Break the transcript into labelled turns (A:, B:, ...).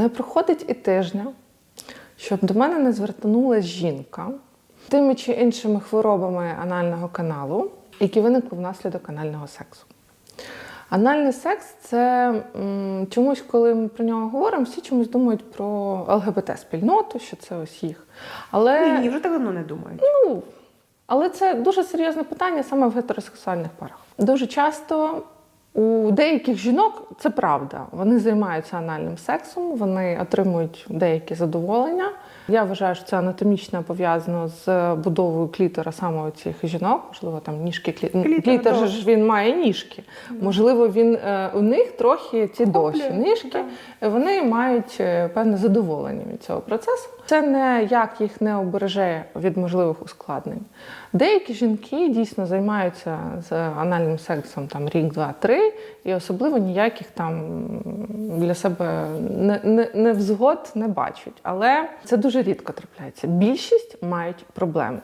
A: Не проходить і тижня, щоб до мене не звернулася жінка тими чи іншими хворобами анального каналу, які виникли внаслідок анального сексу. Анальний секс це м, чомусь, коли ми про нього говоримо, всі чомусь думають про ЛГБТ-спільноту, що це ось їх. Але,
B: Ні, ні, вже так давно не думають.
A: ну, але це дуже серйозне питання саме в гетеросексуальних парах. Дуже часто у деяких жінок це правда. Вони займаються анальним сексом, вони отримують деякі задоволення. Я вважаю, що це анатомічно пов'язано з будовою клітора саме цих жінок. Можливо, там ніжки клі...
B: Клітор,
A: клітор же ж він має ніжки. Можливо, він е, у них трохи ці
B: Охоплює,
A: ніжки. Вони мають е, певне задоволення від цього процесу. Це ніяк їх не обереже від можливих ускладнень. Деякі жінки дійсно займаються з анальним сексом там рік, два, три, і особливо ніяких там для себе не, не, невзгод не бачать. Але це дуже рідко трапляється. Більшість мають проблеми.